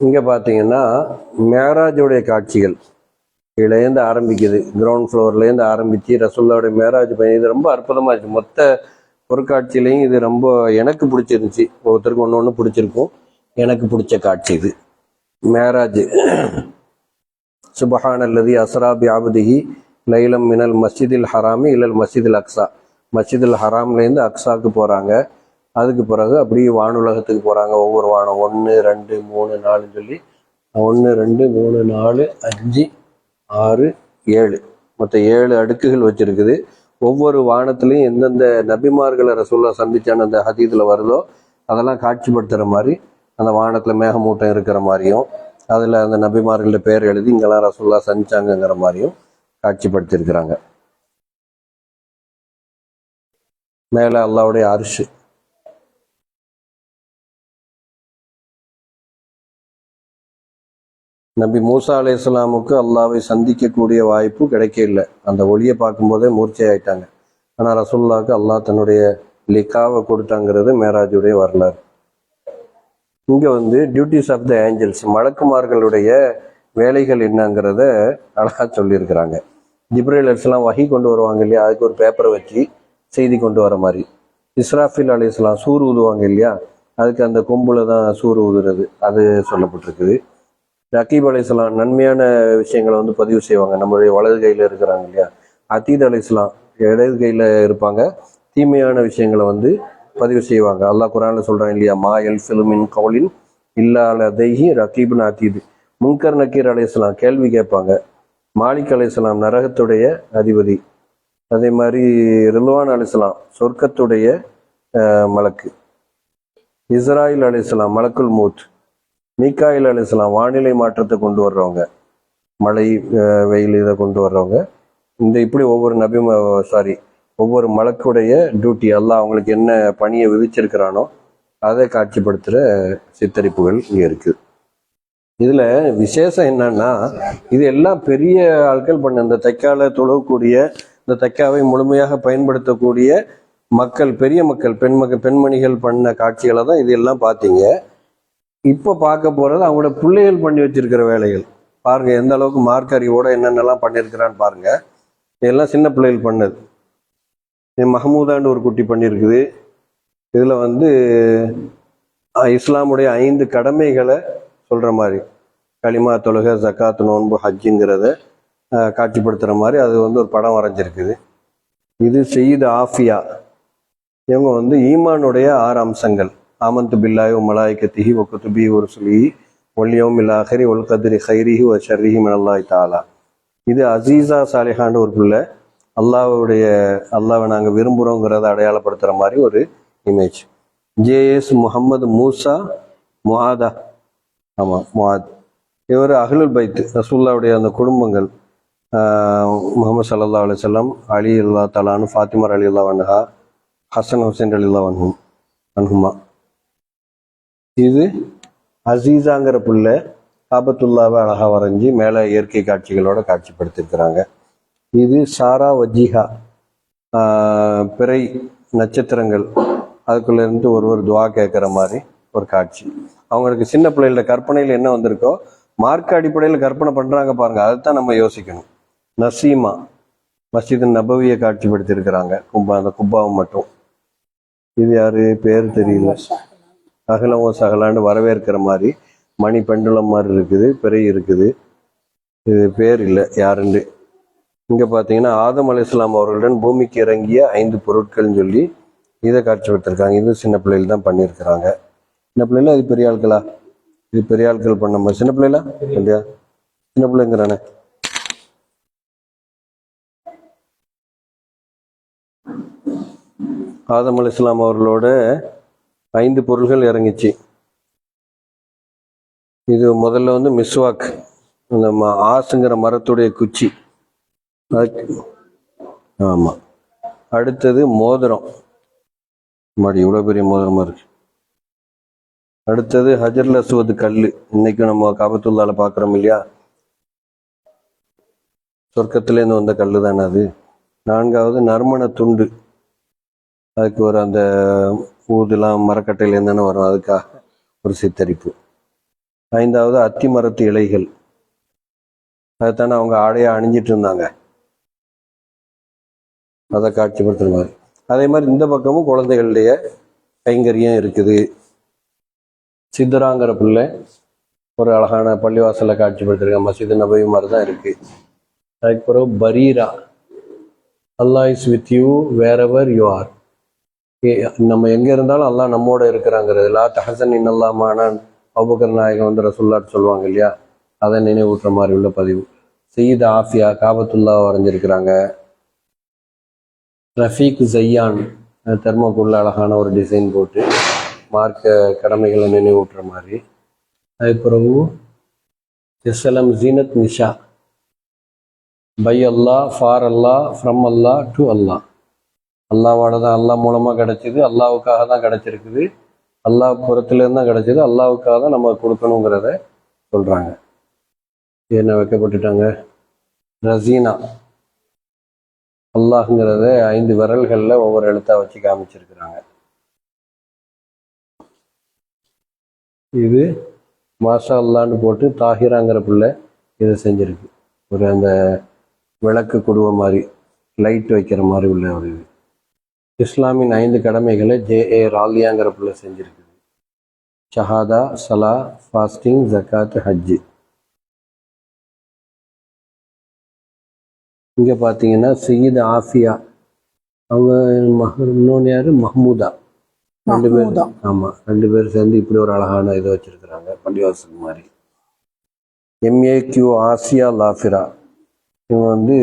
இங்கே பார்த்தீங்கன்னா மேராஜுடைய காட்சிகள். இதுலேருந்து ஆரம்பிக்குது. கிரவுண்ட் ஃப்ளோர்லேருந்து ஆரம்பித்து ரசுல்லாவுடைய மேராஜ் பயணம் இது ரொம்ப அற்புதமாக இருந்துச்சு. மொத்த பொருட்காட்சியிலையும் இது ரொம்ப எனக்கு பிடிச்சிருந்துச்சி. ஒவ்வொருத்தருக்கும் ஒன்று ஒன்று பிடிச்சிருக்கும். எனக்கு பிடிச்ச காட்சி இது. மேராஜ். சுபஹான் அல்லது அஸ்ராபி ஆபதிஹி லைலம் மினல் மஸ்ஜிதில் ஹராமி இல்லல் மஸ்ஜிதில் அக்ஸா. மஸ்ஜிதில் ஹராம்லேருந்து அக்ஸாவுக்கு போகிறாங்க அதுக்கு பிறகு அப்படியே வானுலகத்துக்கு போகிறாங்க ஒவ்வொரு வானம் ஒன்று ரெண்டு மூணு நாலுன்னு சொல்லி ஒன்று ரெண்டு மூணு நாலு அஞ்சு ஆறு ஏழு. மொத்தம் ஏழு அடுக்குகள் வச்சுருக்குது. ஒவ்வொரு வானத்துலேயும் எந்தெந்த நபிமார்களை ரசூல்லா சந்திச்சான அந்த ஹதீதில் வருதோ அதெல்லாம் காட்சிப்படுத்துகிற மாதிரி அந்த வானத்தில் மேகமூட்டம் இருக்கிற மாதிரியும் அதில் அந்த நபிமார்களோட பேர் எழுதி இங்கெல்லாம் ரசூல்லா சந்திச்சாங்கங்கிற மாதிரியும் காட்சிப்படுத்தியிருக்கிறாங்க. மேலே அல்லாவுடைய அரிசி நபி மூசா அலி இஸ்லாமுக்கு அல்லாவை சந்திக்கக்கூடிய வாய்ப்பு கிடைக்கல அந்த ஒளியை பார்க்கும்போதே மூர்ச்சையாயிட்டாங்க. ஆனால் ரசுல்லாவுக்கு அல்லாஹ் தன்னுடைய லிக்காவை கொடுத்தாங்கிறது மேராஜுடைய வரலாறு. இங்கே வந்து டியூட்டிஸ் ஆஃப் த ஏஞ்சல்ஸ் மலக்குமார்களுடைய வேலைகள் என்னங்கிறத அழகா சொல்லியிருக்கிறாங்க. ஜிப்ரேல் அலிஸ்லாம் வகி கொண்டு வருவாங்க இல்லையா? அதுக்கு ஒரு பேப்பரை வச்சு செய்தி கொண்டு வர மாதிரி. இஸ்ராஃபில் அலி இஸ்லாம் சூர் ஊதுவாங்க இல்லையா? அதுக்கு அந்த கொம்புல தான் சூர் ஊதுறது அது சொல்லப்பட்டிருக்குது. ரகீப் அலைசலாம் நன்மையான விஷயங்களை வந்து பதிவு செய்வாங்க. நம்மளுடைய வலது கையில் இருக்கிறாங்க இல்லையா? அத்தீத் அலிஸ்லாம் இடது கையில் இருப்பாங்க. தீமையான விஷயங்களை வந்து பதிவு செய்வாங்க. அல்லாஹ் குரானில் சொல்கிறாங்க இல்லையா? மா எல் ஃபிலுமின் கவுலின் இல்லாத தெய்ஹி ரகீப்னு அத்தீது முன்கர் நக்கீர் அலையாம் கேள்வி கேட்பாங்க. மாலிக் அலையாம் நரகத்துடைய அதிபதி. அதே மாதிரி ரில்வான் அலிஸ்லாம் சொர்க்கத்துடைய மலக்கு. இஸ்ராயில் அலிஸ்லாம் மலக்குல் மூத் மீக்காயில் அலிஸ்லாம் வானிலை மாற்றத்தை கொண்டு வர்றவங்க மழை வெயில் இதை கொண்டு வர்றவங்க இந்த இப்படி ஒவ்வொரு நபி சாரி ஒவ்வொரு மலக்குடைய டியூட்டி எல்லாம் அவங்களுக்கு என்ன பணியை விதிச்சிருக்கிறானோ அதை காட்சிப்படுத்துகிற சித்தரிப்புகள் இங்கே இருக்குது இதில் விசேஷம் என்னன்னா இது எல்லாம் பெரிய ஆட்கள் பண்ண இந்த தைக்கால தொழக்கூடிய இந்த தைக்காவை முழுமையாக பயன்படுத்தக்கூடிய மக்கள் பெரிய மக்கள் பெண்மக பெண்மணிகள் பண்ண காட்சிகளை தான் இது எல்லாம் பார்த்தீங்க. இப்போ பார்க்க போகிறது அவங்களோட பிள்ளைகள் பண்ணி வச்சிருக்கிற வேலைகள். பாருங்க எந்த அளவுக்கு மார்க் அறிவோட என்னென்னலாம் பண்ணியிருக்கிறான்னு பாருங்க. இதெல்லாம் சின்ன பிள்ளைகள் பண்ணது. இது மஹமூதான்னு ஒரு குட்டி பண்ணியிருக்குது இதில் வந்து இஸ்லாமுடைய ஐந்து கடமைகளை சொல்கிற மாதிரி. களிமா தொழுகை ஜக்காத் நோன்பு ஹஜ்ஜுங்கிறத காட்சிப்படுத்துகிற மாதிரி அது வந்து ஒரு படம் வரைஞ்சிருக்குது. இது செய்து ஆஃபியா. இவங்க வந்து ஈமானுடைய ஆறு அம்சங்கள். ஆமந்து பில்லாய் மலாய்கத்திஹி ஒக்குத்துபி ஒரு சொல்லி ஒல்லியோம் இல்லாஹரி ஒல் கதிரி ஹைரிஹி ஒ ஷர்ரிஹி மினல்லாய் தாலா இது அசீசா சாலிஹான்னு ஒரு பிள்ளை. அல்லாஹ்வுடைய அல்லாவை நாங்கள் விரும்புகிறோங்கிறத அடையாளப்படுத்துகிற மாதிரி ஒரு இமேஜ் ஜேஎஸ் முகமது மூசா முஹாதா. ஆமாம் முஹாத். இவர் அகலுல் பைத் ரசூல்லாவுடைய அந்த குடும்பங்கள். ஆஹ், முகமது சல்லா அலுவலம் அலி அல்லா தலானு ஃபாத்திமர் அலி அல்லா வன்ஹா ஹசன் ஹுசைன் அலி அல்லா வன்ஹும் அன்ஹுமா. இது அசீஸாங்கிற புள்ள ஆபத்துல்லாவை அழகாக வரைஞ்சி மேலே இயற்கை காட்சிகளோட காட்சிப்படுத்தியிருக்கிறாங்க இது சாரா வஜிஹா பிறை நட்சத்திரங்கள். அதுக்குள்ளேருந்து ஒரு ஒரு துவா கேட்குற மாதிரி ஒரு காட்சி. அவங்களுக்கு சின்ன பிள்ளைகளோட கற்பனையில் என்ன வந்திருக்கோ மார்க் அடிப்படையில் கற்பனை பண்ணுறாங்க பாருங்கள் அதை தான் நம்ம யோசிக்கணும். நசீமா மஸ்ஜித் நபவியை காட்சிப்படுத்தியிருக்கிறாங்க. கும்பா அந்த குப்பாவை மட்டும். இது யாரு? பேர் தெரியல. அகலமோ சகலான்னு வரவேற்கிற மாதிரி மணி பெண்டுலம் மாதிரி இருக்குது பிறை இருக்குது. இது பேர் இல்லை யாருண்டு. இங்க பாத்தீங்கன்னா ஆதம் அலி இஸ்லாம் அவர்களுடன் பூமிக்கு இறங்கிய ஐந்து பொருட்கள்னு சொல்லி இதை காட்சிப்படுத்திருக்காங்க இது சின்ன பிள்ளைகள் தான் பண்ணியிருக்கிறாங்க. சின்ன பிள்ளைல இது பெரிய ஆட்களா இது பெரிய ஆட்கள் பண்ண மாதிரி. சின்ன பிள்ளைல இல்லையா சின்ன பிள்ளைங்கிறானே. ஆதம் அலி இஸ்லாம் அவர்களோட ஐந்து பொருள்கள் இறங்கிச்சு. இது முதல்ல வந்து மிஸ்வாக் அந்த ஆசுங்கிற மரத்துடைய குச்சி. அதுக்கு ஆமாம் அடுத்தது மோதிரம். மாடி இவ்வளோ பெரிய மோதிரமாக இருக்கு. அடுத்தது ஹஜர்ல அஸ்வத் கல் இன்னைக்கு நம்ம காபத்துள்ளால பார்க்குறோம் இல்லையா? சொர்க்கத்துலேருந்து வந்த கல் தானே அது. நான்காவது நறுமண துண்டு. அதுக்கு ஒரு அந்த பூதெல்லாம் மரக்கட்டையிலேருந்து தானே வரும். அதுக்காக ஒரு சித்தரிப்பு. ஐந்தாவது அத்தி மரத்து இலைகள். அதைத்தானே அவங்க ஆடையா அணிஞ்சிட்டு இருந்தாங்க. அதை காட்சிப்படுத்துற அதே மாதிரி இந்த பக்கமும் குழந்தைகளுடைய கைங்கரியம் இருக்குது. சித்தராங்கிற பிள்ளை ஒரு அழகான பள்ளிவாசலில் காட்சிப்படுத்திருக்காங்க மசீது நபவி மாதிரி தான் இருக்கு. அதுக்கப்புறம் Bareera. Allah is with you wherever you are நம்ம எங்க இருந்தாலும் அல்லாஹ் நம்மோட இருக்கிறாங்கிறது. லா தஹசன் இன்னல்லாமான அபுபக்கர் நாயகம் வந்து ரசுல்லாட்டு சொல்லுவாங்க இல்லையா? அதை நினைவூட்டுற மாதிரி உள்ள பதிவு. சயீத் ஆஃபியா காபத்துல்லா வரைஞ்சிருக்கிறாங்க. ரஃபீக் ஜையான் தெர்மோக்குள்ள அழகான ஒரு டிசைன் போட்டு மார்க்க கடமைகளை நினைவூட்டுற மாதிரி. அதுக்கு பிறகு SLM Zeenath Nisha. By Allah for Allah from Allah to Allah அல்லாவோட தான் அல்லா மூலமாக கிடைச்சிது அல்லாவுக்காக தான் கிடைச்சிருக்குது. அல்லாஹ் புறத்துலேருந்து தான் கிடச்சிது அல்லாவுக்காக தான் நம்ம கொடுக்கணுங்கிறத சொல்கிறாங்க என்ன வைக்கப்பட்டுட்டாங்க? ரசீனா. அல்லாஹ்ங்கிறத ஐந்து விரல்களில் ஒவ்வொரு எழுத்தா வச்சு காமிச்சிருக்கிறாங்க. இது மாஷா அல்லான்னு போட்டு தாஹிராங்கிற பிள்ளை இதை செஞ்சிருக்கு. ஒரு அந்த விளக்கு குடுவை மாதிரி லைட் வைக்கிற மாதிரி உள்ள ஒரு இது. இஸ்லாமின் ஐந்து கடமைகளை ஜே ஏ ராலியாங்கிற பிள்ளை செஞ்சிருக்குது. ஷஹாதா சலா ஃபாஸ்டிங் ஜக்காத் ஹஜ்ஜு. இங்கே பார்த்தீங்கன்னா சயீத் ஆஃபியா. அவங்க மஹ் இன்னொன்று யாரு? மஹ்மூதா. ரெண்டு பேர். ஆமாம் ரெண்டு பேர் சேர்ந்து இப்படி ஒரு அழகான இதை வச்சிருக்கிறாங்க பள்ளிவாசல் மாதிரி. MA Q Asiya Lafira. இவங்க வந்து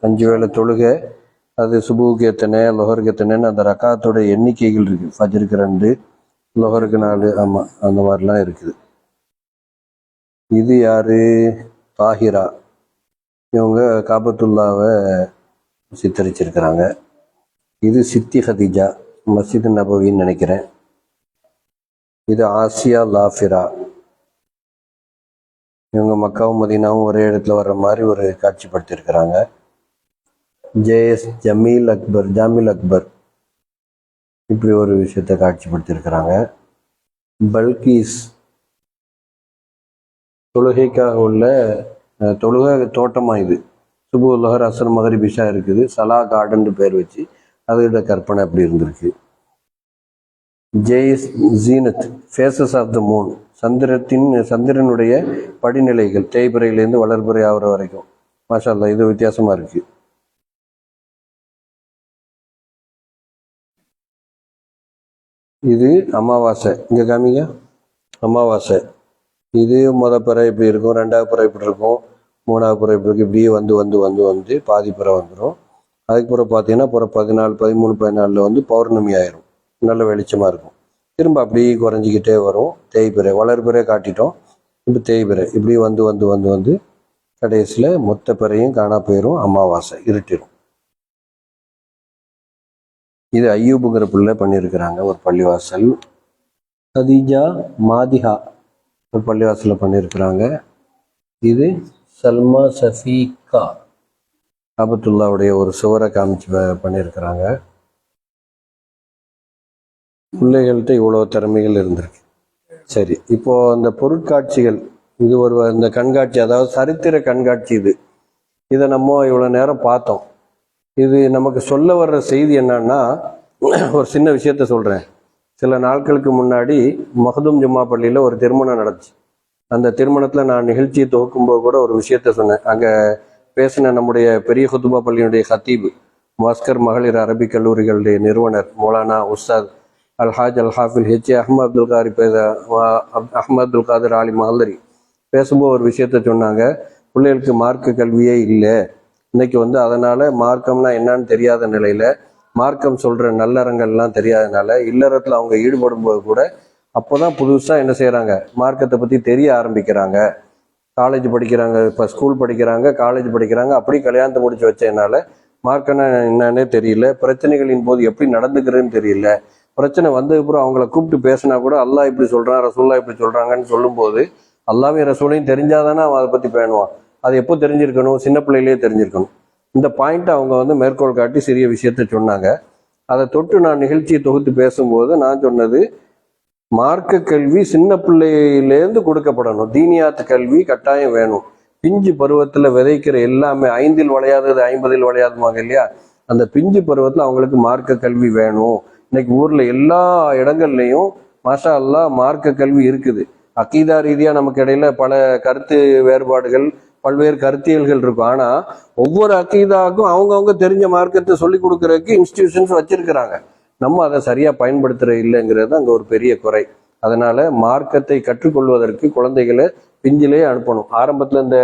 அஞ்சு வேளை தொழுகை அது சுபுவுக்கு எத்தனை லொஹருக்கு எத்தனைன்னு அந்த ரக்காத்தோட எண்ணிக்கைகள் இருக்கு. ஃபஜருக்கு ரெண்டு லொஹருக்கு நாலு ஆமாம் அந்த மாதிரிலாம் இருக்குது. இது யாரு? தாஹிரா. இவங்க காபத்துல்லாவை சித்தரிச்சிருக்கிறாங்க. இது சித்தி ஹதீஜா மஸ்ஜித் நபவின்னு நினைக்கிறேன். இது ஆசியா லாஃபிரா. இவங்க மக்காவும் மதீனாவும் ஒரே இடத்துல வர்ற மாதிரி ஒரு காட்சிப்படுத்தியிருக்கிறாங்க. ஜேஎஸ் ஜமீல் அக்பர் ஜாமில் அக்பர். இப்படி ஒரு விஷயத்தை காட்சிப்படுத்தியிருக்கிறாங்க. பல்கீஸ் தொழுகைக்காக உள்ள தொழுகை தோட்டமாக இது. சுபு அசன் அசர் மகரிபிஷா இருக்குது. சலா கார்டன் பேர் வச்சு அதோட கற்பனை அப்படி இருந்திருக்கு. JS Zeenath faces of the moon சந்திரத்தின் சந்திரனுடைய படிநிலைகள் தேய்பிறையிலேருந்து வளர்பிறை ஆகிற வரைக்கும். மாஷா இது வித்தியாசமாக இருக்குது இது அமாவாசை. இங்க காமிங்க. அமாவாசை. இது முத பிறை இப்படி இருக்கும் ரெண்டாவது பிறை இப்படி இருக்கும் மூணாவது பிறை இப்படி இருக்கும் இப்படியே வந்து வந்து வந்து வந்து பாதி பிறை வந்துடும் அதுக்கப்புறம் பார்த்தீங்கன்னா அப்புறம் பதினாலு பதிமூணு பதினாலில் வந்து பௌர்ணமி ஆயிரும். நல்ல வெளிச்சமாக இருக்கும். திரும்ப அப்படியே குறைஞ்சிக்கிட்டே வரும். தேய்பிறை வளர்பிறை காட்டிட்டோம். இப்போ தேய்பிறை இப்படி வந்து வந்து வந்து வந்து கடைசியில் மொத்த பிறையும் காணா போயிடும் அமாவாசை இருட்டிடும் இது ஐயூபுங்கிற பிள்ளை பண்ணியிருக்கிறாங்க ஒரு பள்ளிவாசல். கதீஜா மாதிஹா ஒரு பள்ளிவாசலில் பண்ணியிருக்கிறாங்க. இது சல்மா சஃபீகா அபத்துல்லாவுடைய ஒரு சுவரை காமிச்சு பண்ணியிருக்கிறாங்க. பிள்ளைகள்கிட்ட இவ்வளோ திறமைகள் இருந்திருக்கு. சரி இப்போ அந்த பொருட்காட்சிகள் இது ஒரு இந்த கண்காட்சி அதாவது சரித்திர கண்காட்சி இது. இதை நம்ம இவ்வளோ நேரம் பார்த்தோம். இது நமக்கு சொல்ல வர்ற செய்தி என்னன்னா ஒரு சின்ன விஷயத்த சொல்கிறேன் சில நாட்களுக்கு முன்னாடி மஹதும் ஜும்மா பள்ளியில் ஒரு திருமணம் நடந்துச்சு. அந்த திருமணத்தில் நான் நிகழ்ச்சியை துவக்கும்போது கூட ஒரு விஷயத்த சொன்னேன். அங்கே பேசின நம்முடைய பெரிய ஹுத்துபா பள்ளியினுடைய ஹத்தீப் மாஸ்கர் மகளிர் அரபிக் கல்லூரிகளுடைய நிறுவனர் மௌலானா உஸ்தாத் அல்ஹாஜ் அல் ஹாஃபில் ஹெச் ஏ அஹ்மத் அப்துல் காரி பேச அஹ்மத் அப்துல் காதர் ஆலி மஹல்லரி பேசும்போது ஒரு விஷயத்த சொன்னாங்க. பிள்ளைகளுக்கு மார்க்க கல்வியே இல்லை. இன்னைக்கு வந்து அதனால மார்க்கம்னா என்னன்னு தெரியாத நிலையில மார்க்கம் சொல்ற நல்லறங்கள்லாம் தெரியாதனால இல்லறத்துல அவங்க ஈடுபடும் போது கூட அப்போதான் புதுசா என்ன செய்யறாங்க மார்க்கத்தை பத்தி தெரிய ஆரம்பிக்கிறாங்க. காலேஜ் படிக்கிறாங்க இப்போ ஸ்கூல் படிக்கிறாங்க காலேஜ் படிக்கிறாங்க. அப்படி கல்யாணத்தை முடிச்சு வச்சதுனால மார்க்கம்னா என்னன்னே தெரியல. பிரச்சனைகளின் போது எப்படி நடந்துக்கிறதுன்னு தெரியல. பிரச்சனை வந்ததுக்கப்புறம் அவங்கள கூப்பிட்டு பேசினா கூட அல்லாஹ் இப்படி சொல்றான் ரசூல்லா இப்படி சொல்றாங்கன்னு சொல்லும்போது அல்லாவையும் ரசூலையும் தெரிஞ்சாதானே அவன் அதை பத்தி பேணுவான். அது எப்போ தெரிஞ்சிருக்கணும்? சின்ன பிள்ளையிலேயே தெரிஞ்சிருக்கணும். இந்த பாயிண்ட்டை அவங்க வந்து மேற்கோள் காட்டி சிறிய விஷயத்த சொன்னாங்க. அதை தொட்டு நான் நிகழ்ச்சியை தொகுத்து பேசும்போது நான் சொன்னது மார்க்க கல்வி சின்ன பிள்ளையிலேருந்து கொடுக்கப்படணும். தீனியாத்து கல்வி கட்டாயம் வேணும். பிஞ்சு பருவத்தில் விதைக்கிற எல்லாமே ஐந்தில் விளையாதது ஐம்பதில் விளையாதுமாங்க இல்லையா? அந்த பிஞ்சு பருவத்தில் அவங்களுக்கு மார்க்க கல்வி வேணும். இன்னைக்கு ஊரில் எல்லா இடங்கள்லையும் மாஷா அல்லாஹ் மார்க்க கல்வி இருக்குது. அக்கீதா ரீதியாக நமக்கு இடையில பல கருத்து வேறுபாடுகள் பல்வேறு கருத்தியல்கள் இருக்கும். ஆனா ஒவ்வொரு அக்கீதாவுக்கும் அவங்கவுங்க தெரிஞ்ச மார்க்கத்தை சொல்லி கொடுக்கறதுக்கு இன்ஸ்டிடியூஷன்ஸ் வச்சிருக்கிறாங்க. நம்ம அதை சரியா பயன்படுத்துற இல்லைங்கிறது அங்க ஒரு பெரிய குறை. அதனால மார்க்கத்தை கற்றுக்கொள்வதற்கு குழந்தைகளை பிஞ்சிலே அனுப்பணும். ஆரம்பத்துல இந்த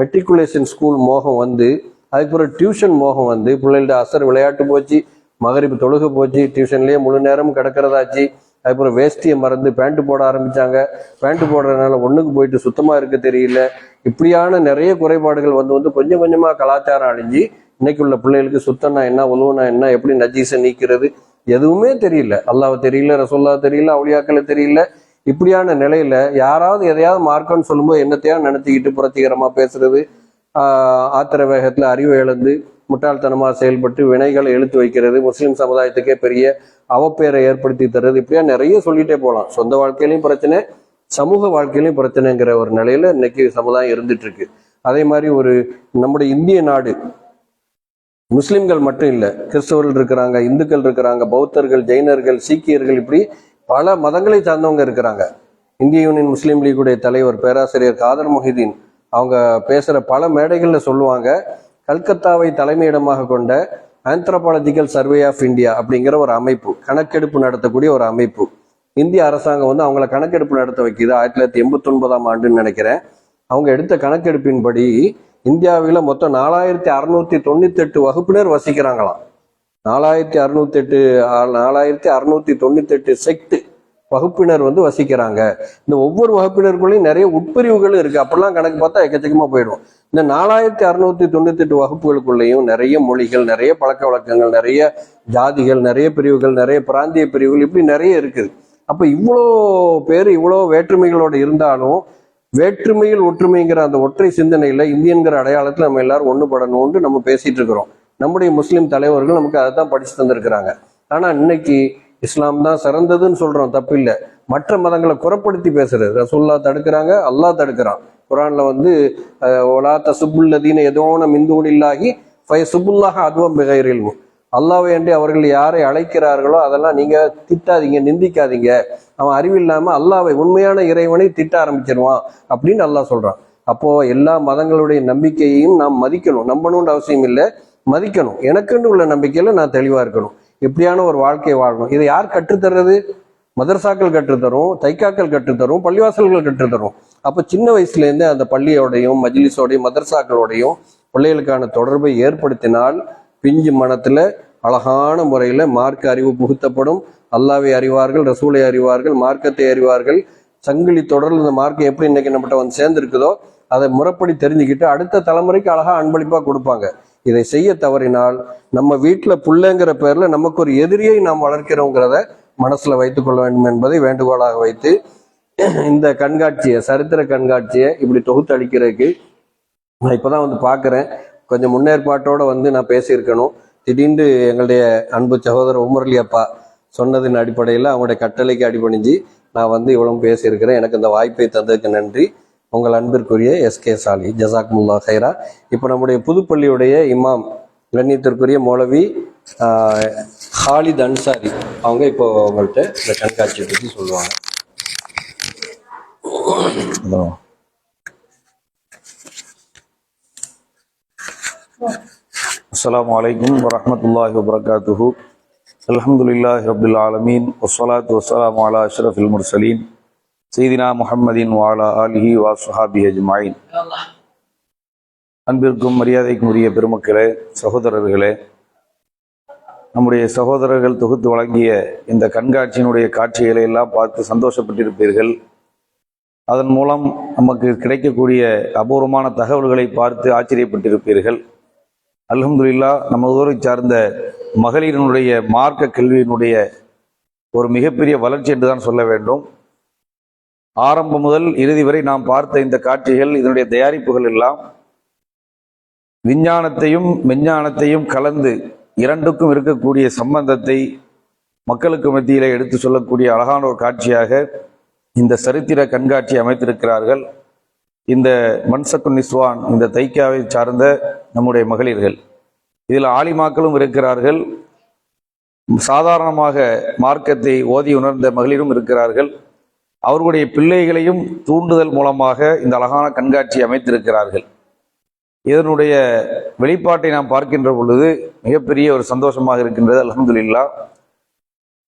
மெட்ரிகுலேஷன் ஸ்கூல் மோகம் வந்து அதுக்கப்புறம் டியூஷன் மோகம் வந்து பிள்ளைகளோட அசர் விளையாட்டு போச்சு மகரிப்பு தொழுக போச்சு டியூஷன்லயே முழு நேரம் கிடக்கிறதாச்சு. அதுக்கப்புறம் வேஷ்டியை மறந்து பேண்ட்டு போட ஆரம்பித்தாங்க பேண்ட்டு போடுறதுனால ஒன்றுக்கு போயிட்டு சுத்தமாக இருக்க தெரியல. இப்படியான நிறைய குறைபாடுகள் வந்து வந்து கொஞ்சம் கொஞ்சமாக கலாச்சாரம் அழிஞ்சு இன்னைக்கு உள்ள பிள்ளைகளுக்கு சுத்தம்னா என்ன உழுவுனா என்ன எப்படி நஜீஸை நீக்கிறது எதுவுமே தெரியல. அல்லாஹ் தெரியல ரசோல்லா தெரியல அவளியாக்களை தெரியல. இப்படியான நிலையில யாராவது எதையாவது மார்க்கம்னு சொல்லும்போது என்னத்தையா நினைச்சுக்கிட்டு புரட்சிகரமாக பேசுறது ஆத்திர வேகத்தில் அறிவு இழந்து முட்டாள்தனமா செயல்பட்டு வினைகளை எழுத்து வைக்கிறது முஸ்லீம் சமுதாயத்துக்கே பெரிய அவப்பேரை ஏற்படுத்தி தர்றது இப்படியா நிறைய சொல்லிட்டே போகலாம் சொந்த வாழ்க்கையிலையும் பிரச்சனை சமூக வாழ்க்கையிலையும் பிரச்சனைங்கிற ஒரு நிலையில இன்னைக்கு சமுதாயம் இருந்துட்டு இருக்கு. அதே மாதிரி ஒரு நம்முடைய இந்திய நாடு முஸ்லிம்கள் மட்டும் இல்லை கிறிஸ்தவர்கள் இருக்கிறாங்க இந்துக்கள் இருக்கிறாங்க பௌத்தர்கள் ஜெயினர்கள் சீக்கியர்கள் இப்படி பல மதங்களை சார்ந்தவங்க இருக்கிறாங்க. இந்திய யூனியன் முஸ்லீம் லீகுடைய தலைவர் பேராசிரியர் காதர் மொஹிதீன் அவங்க பேசுற பல மேடைகளில் சொல்லுவாங்க கல்கத்தாவை தலைமையிடமாக கொண்ட ஆந்த்ரோபாலஜிக்கல் சர்வே ஆஃப் இந்தியா அப்படிங்கிற ஒரு அமைப்பு கணக்கெடுப்பு நடத்தக்கூடிய ஒரு அமைப்பு. இந்திய அரசாங்கம் வந்து அவங்கள கணக்கெடுப்பு நடத்த வைக்குது. ஆயிரத்தி தொள்ளாயிரத்தி எண்பத்தி ஒன்பதாம் ஆண்டுன்னு நினைக்கிறேன். அவங்க எடுத்த கணக்கெடுப்பின்படி இந்தியாவில் மொத்தம் நாலாயிரத்தி அறுநூத்தி தொண்ணூத்தி எட்டு வகுப்பினர் வசிக்கிறாங்களாம். நாலாயிரத்தி அறுநூத்தி எட்டு நாலாயிரத்தி அறுநூத்தி தொண்ணூத்தி எட்டு செக்ட் வகுப்பினர் வந்து வசிக்கிறாங்க. இந்த ஒவ்வொரு வகுப்பினருக்குள்ளேயும் நிறைய உட்பிரிவுகளும் இருக்கு. அப்படிலாம் கணக்கு பார்த்தா எக்கச்சக்கமா போயிடும். இந்த நாலாயிரத்தி அறுநூத்தி தொண்ணூத்தி எட்டு வகுப்புகளுக்குள்ளேயும் நிறைய மொழிகள் நிறைய பழக்க வழக்கங்கள் நிறைய ஜாதிகள் நிறைய பிரிவுகள் நிறைய பிராந்திய பிரிவுகள் இப்படி நிறைய இருக்குது. அப்ப இவ்வளோ பேர் இவ்வளோ வேற்றுமைகளோடு இருந்தாலும் வேற்றுமையில் ஒற்றுமைங்கிற அந்த ஒற்றை சிந்தனையில இந்தியன்கிற அடையாளத்தில் நம்ம எல்லாரும் ஒன்றுபடணும்னு நம்ம பேசிட்டு இருக்கிறோம். நம்முடைய முஸ்லீம் தலைவர்கள் நமக்கு அதை தான் படிச்சு தந்திருக்கிறாங்க. ஆனா இன்னைக்கு இஸ்லாம் தான் சிறந்ததுன்னு சொல்கிறோம் தப்பு மற்ற மதங்களை குறப்படுத்தி பேசுறது. ரசூல்லா தடுக்கிறாங்க அல்லாஹ் தடுக்கிறான். குரானில் வந்து ஒலா தசுபுல்லதீன எதோன மிந்தூனில்லாகி ஃபை சுபுல்லாக அதுவம் மிகைரில் அல்லாவை என்று அவர்கள் யாரை அழைக்கிறார்களோ அதெல்லாம் நீங்கள் திட்டாதீங்க நிந்திக்காதீங்க. அவன் அறிவில்லாமல் அல்லாவை உண்மையான இறைவனை திட்ட ஆரம்பிச்சிருவான் அப்படின்னு அல்லாஹ் சொல்கிறான் அப்போது எல்லா மதங்களுடைய நம்பிக்கையையும் நாம் மதிக்கணும். நம்பணும்னு அவசியம் இல்லை மதிக்கணும். எனக்குன்னு உள்ள நம்பிக்கையில் நான் தெளிவாக இருக்கணும். எப்படியான ஒரு வாழ்க்கையை வாழணும்? இதை யார் கற்றுத்தர்றது? மதரசாக்கள் கற்றுத்தரும் தைக்காக்கள் கற்றுத்தரும் பள்ளிவாசல்கள் கற்றுத்தரும். அப்போ சின்ன வயசுலேருந்தே அந்த பள்ளியோடையும் மஜ்லிஸோடையும் மதரசாக்களோடையும் பிள்ளைகளுக்கான தொடர்பை ஏற்படுத்தினால் பிஞ்சு மனத்தில் அழகான முறையில் மார்க்க அறிவு புகுத்தப்படும். அல்லாவை அறிவார்கள் ரசூலை அறிவார்கள் மார்க்கத்தை அறிவார்கள். சங்கிலி தொடர்ந்து இந்த மார்க்கம் எப்படி இன்னைக்கு நம்மகிட்ட வந்து சேர்ந்துருக்குதோ அதை முறைப்படி தெரிஞ்சுக்கிட்டு அடுத்த தலைமுறைக்கு அழகாக அன்பளிப்பாக கொடுப்பாங்க. இதை செய்ய தவறினால் நம்ம வீட்டில் புள்ளைங்கிற பேரில் நமக்கு ஒரு எதிரியை நாம் வளர்க்கிறோங்கிறத மனசில் வைத்துக் கொள்ள வேண்டும் என்பதை வேண்டுகோளாக வைத்து இந்த கண்காட்சியை சரித்திர கண்காட்சியை இப்படி தொகுத்து அளிக்கிறதுக்கு நான் இப்பதான் வந்து பார்க்குறேன். கொஞ்சம் முன்னேற்பாட்டோடு வந்து நான் பேசியிருக்கணும். திடீர்னு எங்களுடைய அன்பு சகோதரர் உமர்லி அப்பா சொன்னதின் அடிப்படையில் அவங்களுடைய கட்டளைக்கு அடிபணிஞ்சு நான் வந்து இவ்வளவு பேசியிருக்கிறேன். எனக்கு இந்த வாய்ப்பை தந்ததுக்கு நன்றி. உங்கள் அன்பிற்குரிய எஸ்கே சாலி ஜசாக்முல்லா ஹைரா இப்போ நம்முடைய புதுப்பள்ளியுடைய இமாம் கண்ணியத்திற்குரிய மௌலவி ஆஹ், ஹாலித் அன்சாரி அவங்க இப்போ உங்கள்கிட்ட இந்த கண்காட்சியை பற்றி சொல்லுவாங்க ஹலோ السلام عليكم ورحمة الله وبركاته الحمد لله رب العالمين والصلاة والسلام على أشرف المرسلين செய்தினா முஹம்மதின் வாலா அலிஹி வா சுஹாபி அஜ்மாயின். அன்பிற்கும் மரியாதைக்கும் உரிய பெருமக்களே சகோதரர்களே நம்முடைய சகோதரர்கள் தொகுத்து வழங்கிய இந்த கண்காட்சியினுடைய காட்சிகளை எல்லாம் பார்த்து சந்தோஷப்பட்டிருப்பீர்கள். அதன் மூலம் நமக்கு கிடைக்கக்கூடிய அபூர்வமான தகவல்களை பார்த்து ஆச்சரியப்பட்டிருப்பீர்கள். அலமதுல்லா நமது ஊரை சார்ந்த மகளிரினுடைய மார்க்க கல்வியினுடைய ஒரு மிகப்பெரிய வளர்ச்சி என்று தான் சொல்ல வேண்டும். ஆரம்பம் முதல் இறுதி வரை நாம் பார்த்த இந்த காட்சிகள் இதனுடைய தயாரிப்புகள் எல்லாம் விஞ்ஞானத்தையும் மெஞ்ஞானத்தையும் கலந்து இரண்டுக்கும் இருக்கக்கூடிய சம்பந்தத்தை மக்களுக்கு மத்தியிலே எடுத்து சொல்லக்கூடிய அழகான ஒரு காட்சியாக இந்த சரித்திர கண்காட்சி அமைத்திருக்கிறார்கள். இந்த மன்சக்கு நிஸ்வான் இந்த தைக்காவை சார்ந்த நம்முடைய மகளிர்கள். இதில் ஆலிமாக்களும் இருக்கிறார்கள். சாதாரணமாக மார்க்கத்தை ஓதி உணர்ந்த மகளிரும் இருக்கிறார்கள். அவர்களுடைய பிள்ளைகளையும் தூண்டுதல் மூலமாக இந்த அழகான கண்காட்சி அமைத்திருக்கிறார்கள். இதனுடைய வெளிப்பாட்டை நாம் பார்க்கின்ற பொழுது மிகப்பெரிய ஒரு சந்தோஷமாக இருக்கின்றது அலமதுல்லா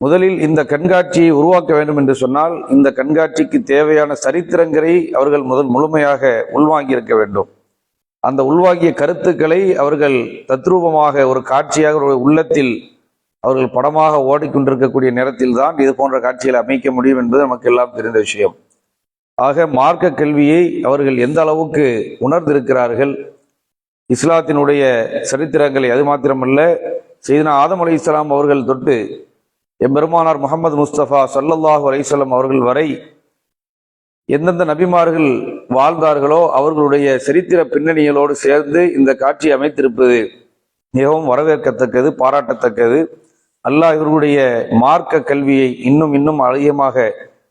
முதலில் இந்த கண்காட்சியை உருவாக்க வேண்டும் என்று சொன்னால் இந்த கண்காட்சிக்கு தேவையான சரித்திரங்களை அவர்கள் முதல் முழுமையாக உள்வாங்கி இருக்க வேண்டும். அந்த உள்வாங்கிய கருத்துக்களை அவர்கள் தத்ரூபமாக ஒரு காட்சியாக ஒரு உள்ளத்தில் அவர்கள் படமாக ஓடிக்கொண்டிருக்கக்கூடிய நேரத்தில் தான் இது போன்ற காட்சிகளை அமைக்க முடியும் என்பது நமக்கு எல்லாம் தெரிந்த விஷயம். ஆக மார்க்க கல்வியை அவர்கள் எந்த அளவுக்கு உணர்ந்திருக்கிறார்கள்? இஸ்லாத்தினுடைய சரித்திரங்களை அது மாத்திரமல்ல செய்தினா ஆதம் அலி இஸ்லாம் அவர்கள் தொட்டு எம்பெருமானார் முகமது முஸ்தபா சல்லல்லாஹு அலிசல்லாம் அவர்கள் வரை எந்தெந்த நபிமார்கள் வாழ்ந்தார்களோ அவர்களுடைய சரித்திர பின்னணிகளோடு சேர்ந்து இந்த காட்சி அமைத்திருப்பது மிகவும் வரவேற்கத்தக்கது பாராட்டத்தக்கது. அல்லாஹ் இவர்களுடைய மார்க்க கல்வியை இன்னும் இன்னும் அதிகமாக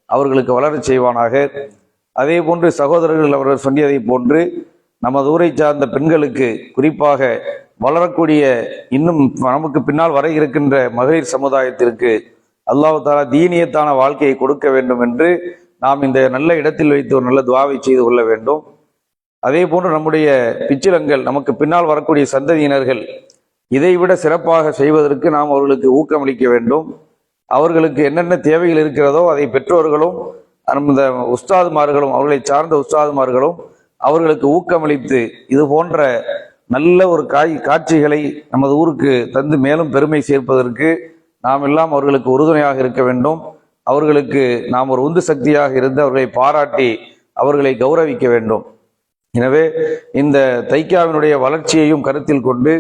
அவர்களுக்கு வளரச் செய்வானாக. அதே போன்று சகோதரர்கள் அவர்கள் சொன்னதை போன்று நமது ஊரை சார்ந்த பெண்களுக்கு குறிப்பாக வளரக்கூடிய இன்னும் நமக்கு பின்னால் வர இருக்கின்ற மகளிர் சமுதாயத்திற்கு அல்லாஹ் தாலா தீனியத்தான வாழ்க்கையை கொடுக்க வேண்டும் என்று நாம் இந்த நல்ல இடத்தில் வைத்து ஒரு நல்ல துவாவை செய்து கொள்ள வேண்டும். அதே போன்று நம்முடைய பிச்சிலங்கள் நமக்கு பின்னால் வரக்கூடிய சந்ததியினர்கள் இதைவிட சிறப்பாக செய்வதற்கு நாம் அவர்களுக்கு ஊக்கமளிக்க வேண்டும். அவர்களுக்கு என்னென்ன தேவைகள் இருக்கிறதோ அதை பெற்றோர்களும் அந்த உஸ்தாதுமார்களும் அவர்களை சார்ந்த உஸ்தாதுமார்களும் அவர்களுக்கு ஊக்கமளித்து இது போன்ற நல்ல ஒரு காய் காட்சிகளை நமது ஊருக்கு தந்து மேலும் பெருமை சேர்ப்பதற்கு நாம் எல்லாம் அவர்களுக்கு உறுதுணையாக இருக்க வேண்டும். அவர்களுக்கு நாம் ஒரு உந்து சக்தியாக இருந்து அவர்களை பாராட்டி அவர்களை கௌரவிக்க வேண்டும். எனவே இந்த தைக்காவினுடைய வளர்ச்சியையும் கருத்தில் கொண்டு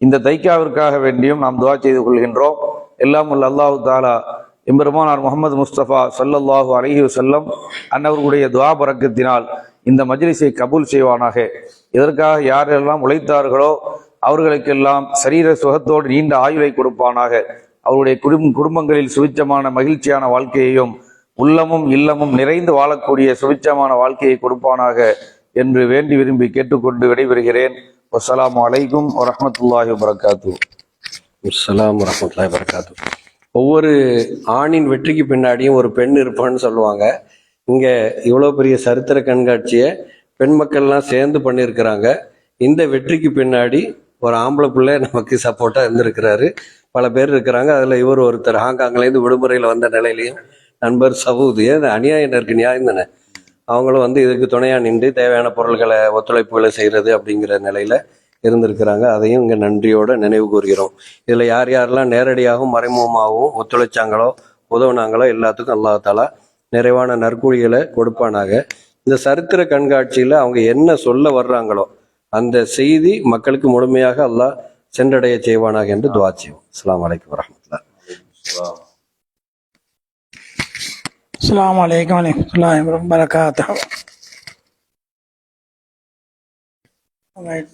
இந்த தைக்காவிற்காக வேண்டியும் நாம் துவா செய்து கொள்கின்றோம். எல்லாம் உள்ள அல்லாஹு தாலா எம்பெருமானார் முகமது முஸ்தபா சல்லல்லாஹு அலஹி செல்லம் அன்னவர்களுடைய துவா பறக்கத்தினால் இந்த மஜ்லிஸை கபூல் செய்வானாக. இதற்காக யாரெல்லாம் உழைத்தார்களோ அவர்களுக்கெல்லாம் சரீர சுகத்தோடு நீண்ட ஆயுளை கொடுப்பானாக. அவருடைய குடும்ப குடும்பங்களில் சுவிச்சமான மகிழ்ச்சியான வாழ்க்கையையும் உள்ளமும் இல்லமும் நிறைந்து வாழக்கூடிய சுவிச்சமான வாழ்க்கையை கொடுப்பானாக என்று வேண்டி விரும்பி கேட்டுக்கொண்டு விடைபெறுகிறேன். அஸ்லாம் அலைக்கும் வரமத்துல்லாஹி வரகாத்து அஸ்லாம் வரமத்துல்லாஹி வரகாத்து ஒவ்வொரு ஆணின் வெற்றிக்கு பின்னாடியும் ஒரு பெண் இருப்பான்னு சொல்லுவாங்க. இங்கே இவ்வளோ பெரிய சரித்திர கண்காட்சியை பெண் மக்கள்லாம் சேர்ந்து பண்ணியிருக்கிறாங்க. இந்த வெற்றிக்கு பின்னாடி ஒரு ஆம்பளை பிள்ளை நமக்கு சப்போர்ட்டாக இருந்திருக்கிறாரு. பல பேர் இருக்கிறாங்க. அதில் இவர் ஒருத்தர் ஹாங்காங்லேருந்து விடுமுறையில் வந்த நிலையிலையும் நண்பர் சவுது. ஏன் அநியாயம் இருக்கு நியாயம் தானே? அவங்களும் வந்து இதுக்கு துணையாக நின்று தேவையான பொருள்களை ஒத்துழைப்புகளை செய்கிறது அப்படிங்கிற நிலையில் இருந்திருக்கிறாங்க. அதையும் இங்கே நன்றியோட நினைவு கூறுகிறோம். இதில் யார் யாரெல்லாம் நேரடியாகவும் மறைமுகமாகவும் ஒத்துழைச்சாங்களோ உதவுனாங்களோ எல்லாத்துக்கும் அல்லாத்தாலா நிறைவான நற்கூலிகளை கொடுப்பானாக. இந்த சரித்திர கண்காட்சியில் அவங்க என்ன சொல்ல வர்றாங்களோ அந்த செய்தி மக்களுக்கு முழுமையாக அல்லாஹ் சென்றடைய செய்வானாக என்று துவாச்சியம் அஸ்லாம் வலைக்கம் வரமத்துல அஸ்லாம் வலைக்கம் வலைக்கம் வரகாத்தா ரைட்